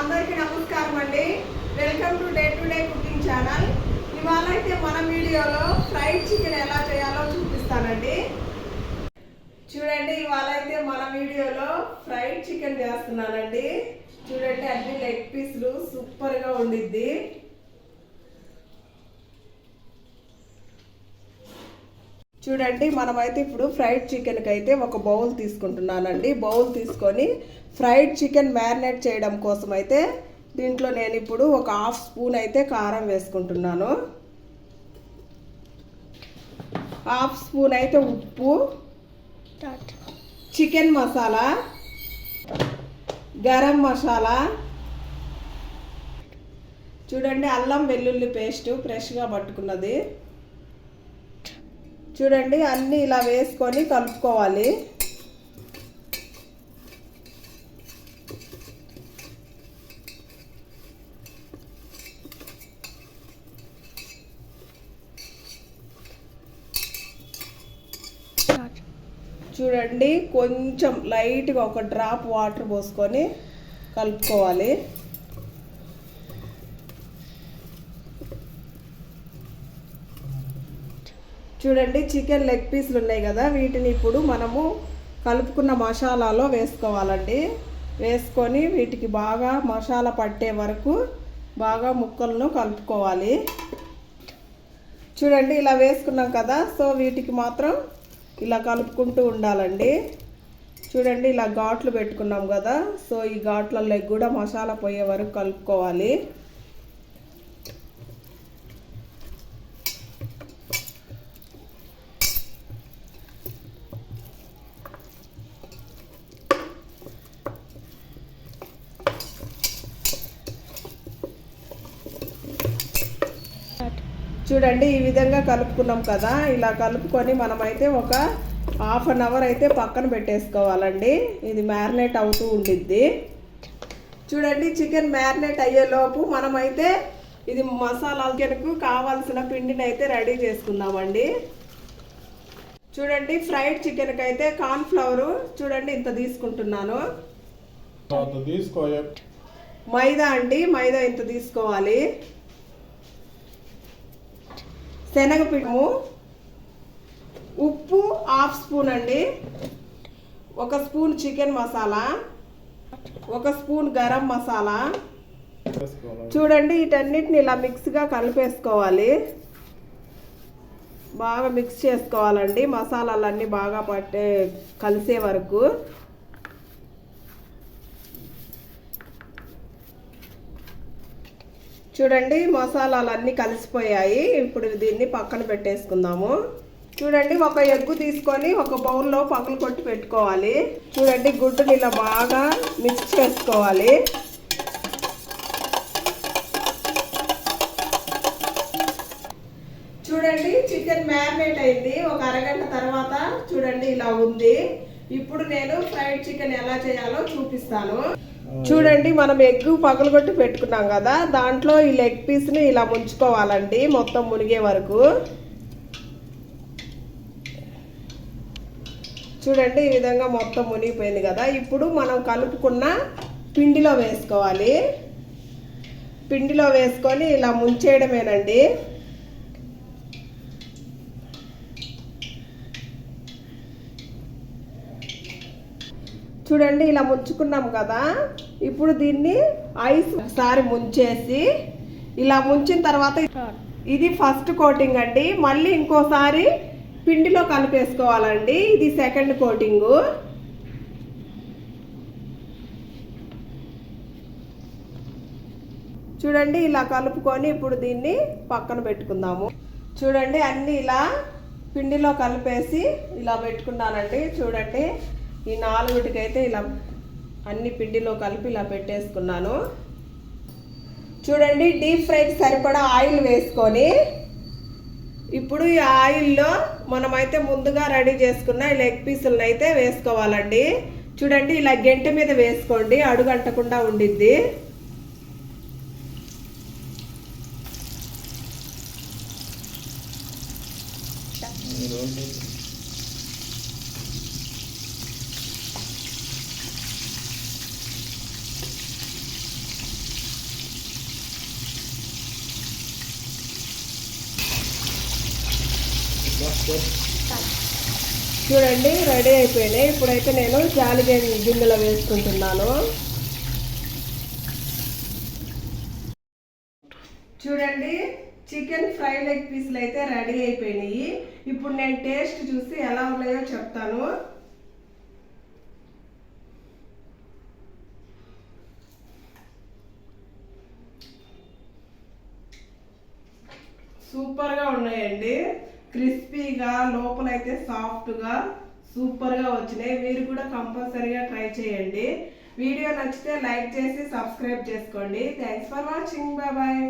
అందరికీ నమస్కారం అండి. Welcome to day to day cooking channel ఇవాళ అయితే మన వీడియోలో ఫ్రైడ్ చికెన్ ఎలా చేయాలో చూపిస్తానండి. చూడండి ఇవాళ అయితే మన వీడియోలో ఫ్రైడ్ చికెన్ చేస్తున్నానండి. చూడండి అన్ని లెగ్ పీసులు సూపర్గా ఉండిద్ది. చూడండి మనమైతే ఇప్పుడు ఫ్రైడ్ చికెన్కి అయితే ఒక బౌల్ తీసుకుంటున్నానండి. బౌల్ తీసుకొని ఫ్రైడ్ చికెన్ మ్యారినేట్ చేయడం కోసం అయితే దీంట్లో నేను ఇప్పుడు ఒక హాఫ్ స్పూన్ అయితే కారం వేసుకుంటున్నాను. హాఫ్ స్పూన్ అయితే ఉప్పు. చికెన్ మసాలా. గరం మసాలా. చూడండి అల్లం వెల్లుల్లి పేస్ట్ ఫ్రెష్గా పట్టుకున్నది. చూడండి అన్నీ ఇలా వేసుకొని కలుపుకోవాలి. చూడండి కొంచెం లైట్గా ఒక డ్రాప్ వాటర్ పోసుకొని కలుపుకోవాలి. చూడండి చికెన్ లెగ్ పీసులు ఉన్నాయి కదా వీటిని ఇప్పుడు మనము కలుపుకున్న మసాలాలో వేసుకోవాలండి. వేసుకొని వీటికి బాగా మసాలా పట్టే వరకు బాగా ముక్కలను కలుపుకోవాలి. చూడండి ఇలా వేసుకున్నాం కదా సో వీటికి మాత్రం ఇలా కలుపుకుంటూ ఉండాలండి. చూడండి ఇలా ఘాట్లు పెట్టుకున్నాం కదా. సో ఈ ఘాట్లలో కూడా మసాలా పోయే వరకు కలుపుకోవాలి. చూడండి ఈ విధంగా కలుపుకున్నాం కదా. ఇలా కలుపుకొని మనమైతే ఒక హాఫ్ అన్ అవర్ అయితే పక్కన పెట్టేసుకోవాలండి. ఇది మ్యారినేట్ అవుతూ ఉండిద్ది. చూడండి చికెన్ మ్యారినేట్ అయ్యేలోపు మనమైతే ఇది మసాలా చికెన్కు కావాల్సిన పిండిని అయితే రెడీ చేసుకుందామండి. చూడండి ఫ్రైడ్ చికెన్కి అయితే కార్న్ ఫ్లవర్ చూడండి ఇంత తీసుకుంటున్నాను. మైదా అండి మైదా ఇంత తీసుకోవాలి. శనగపిండము ఉప్పు హాఫ్ స్పూన్ అండి. ఒక స్పూన్ చికెన్ మసాలా ఒక స్పూన్ గరం మసాలా. చూడండి వీటన్నిటిని ఇలా మిక్స్గా కలిపేసుకోవాలి. బాగా మిక్స్ చేసుకోవాలండి. మసాలాలన్నీ బాగా పట్టే కలిసే వరకు. చూడండి మసాలాలు అన్నీ కలిసిపోయాయి. ఇప్పుడు దీన్ని పక్కన పెట్టేసుకుందాము. చూడండి ఒక ఎగ్గు తీసుకొని ఒక బౌల్లో పగులు కొట్టి పెట్టుకోవాలి. చూడండి గుడ్డుని ఇలా బాగా మిక్స్ చేసుకోవాలి. చూడండి చికెన్ మ్యారినేట్ అయింది. ఒక అరగంట తర్వాత చూడండి ఇలా ఉంది. ఇప్పుడు నేను ఫ్రైడ్ చికెన్ ఎలా చేయాలో చూపిస్తాను. చూడండి మనం ఎగ్ పగలగొట్టి పెట్టుకున్నాం కదా దాంట్లో ఈ లెగ్ పీస్ని ఇలా ముంచుకోవాలండి మొత్తం మునిగే వరకు. చూడండి ఈ విధంగా మొత్తం మునిగిపోయింది కదా. ఇప్పుడు మనం కలుపుకున్న పిండిలో వేసుకోవాలి. పిండిలో వేసుకొని ఇలా ముంచేయడమేనండి. చూడండి ఇలా ముంచుకున్నాం కదా. ఇప్పుడు దీన్ని ఐస్ ఒకసారి ముంచేసి ఇలా ముంచిన తర్వాత ఇది ఫస్ట్ కోటింగ్ అండి. మళ్ళీ ఇంకోసారి పిండిలో కలిపేసుకోవాలండి. ఇది సెకండ్ కోటింగు చూడండి ఇలా కలుపుకొని ఇప్పుడు దీన్ని పక్కన పెట్టుకుందాము. చూడండి అన్నీ ఇలా పిండిలో కలిపేసి ఇలా పెట్టుకున్నానండి. చూడండి ఈ నాలుగుటికైతే ఇలా అన్ని పిండిలో కలిపి ఇలా పెట్టేసుకున్నాను. చూడండి డీప్ ఫ్రైకి సరిపడా ఆయిల్ వేసుకొని ఇప్పుడు ఈ ఆయిల్లో మనమైతే ముందుగా రెడీ చేసుకున్న ఈ లెగ్ పీసులను అయితే వేసుకోవాలండి. చూడండి ఇలా గెంట మీద వేసుకోండి అడుగంటకుండా ఉండిద్ది. చూడండి రెడీ అయిపోయినాయి. ఇప్పుడైతే నేను జాలి గిన్నెలో వేసుకుంటున్నాను. చూడండి చికెన్ ఫ్రై లెగ్ పీసులు అయితే రెడీ అయిపోయినాయి. ఇప్పుడు నేను టేస్ట్ చూసి ఎలా ఉన్నాయో చెప్తాను. సూపర్గా ఉన్నాయండి. క్రిస్పీగా లోపలైతే సాఫ్ట్గా సూపర్గా వచ్చినాయి. మీరు కూడా కంపల్సరీగా ట్రై చేయండి. వీడియో నచ్చితే లైక్ చేసి సబ్స్క్రైబ్ చేసుకోండి. Thanks for watching bye bye